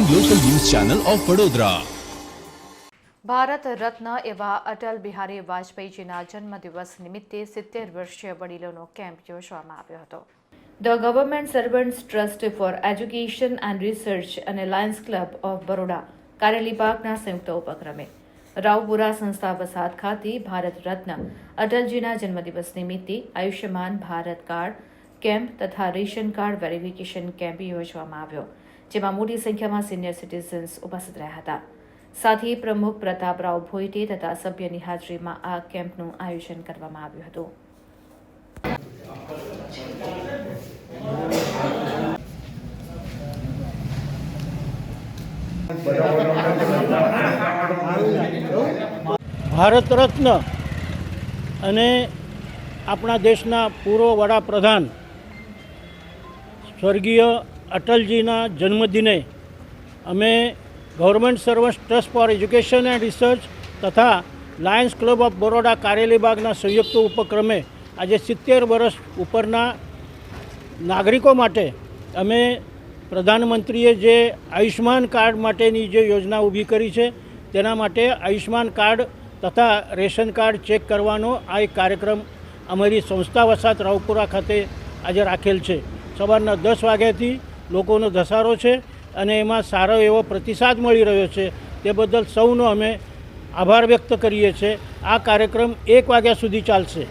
Channel of Vadodara Bharat Ratna એવા અટલ બિહારી વાજપેયીજીના જન્મદિવસ નિમિત્તે સિત્તેર વર્ષીય વડીલોનો કેમ્પ યોજવામાં આવ્યો હતો. The government servants trust for education and research અને લાયન્સ ક્લબ ઓફ બરોડા કારેલીબાગના સંયુક્ત ઉપક્રમે રાવપુરા સંસ્થા વસાહત ખાતે ભારત રત્ન અટલજીના જન્મદિવસ નિમિત્તે આયુષ્યમાન ભારત કાર્ડ કેમ્પ તથા રેશન કાર્ડ વેરિફિકેશન કેમ્પ યોજવામાં આવ્યો. જેમાં મોટી સંખ્યામાં સિનિયર સિટીઝન્સ ઉપસ્થિત રહ્યા હતા. સાથે પ્રમુખ પ્રતાપરાવ ભોઈટે તથા સભ્યની હાજરીમાં આ કેમ્પનું આયોજન કરવામાં આવ્યું હતું. ભારત રત્ન અને આપણા દેશના પૂર્વ વડાપ્રધાન સ્વર્ગીય અટલજીના જન્મદિને અમે government servants trust for education and research તથા લાયન્સ ક્લબ ઓફ બરોડા કારેલીબાગના સંયુક્ત ઉપક્રમે આજે સિત્તેર વર્ષ ઉપરના નાગરિકો માટે અમે પ્રધાનમંત્રીએ જે આયુષ્યમાન કાર્ડ માટેની જે યોજના ઊભી કરી છે, તેના માટે આયુષ્યમાન કાર્ડ તથા રેશન કાર્ડ ચેક કરવાનો આ એક કાર્યક્રમ અમારી સંસ્થા વસાત રાવપુરા ખાતે આજે રાખેલ છે. સવારના દસ વાગ્યાથી લોકોનો ધસારો છે અને એમાં સારો એવો પ્રતિસાદ મળી રહ્યો છે તે બદલ સૌનો અમે આભાર વ્યક્ત કરીએ છીએ. આ કાર્યક્રમ એક વાગ્યા સુધી ચાલશે.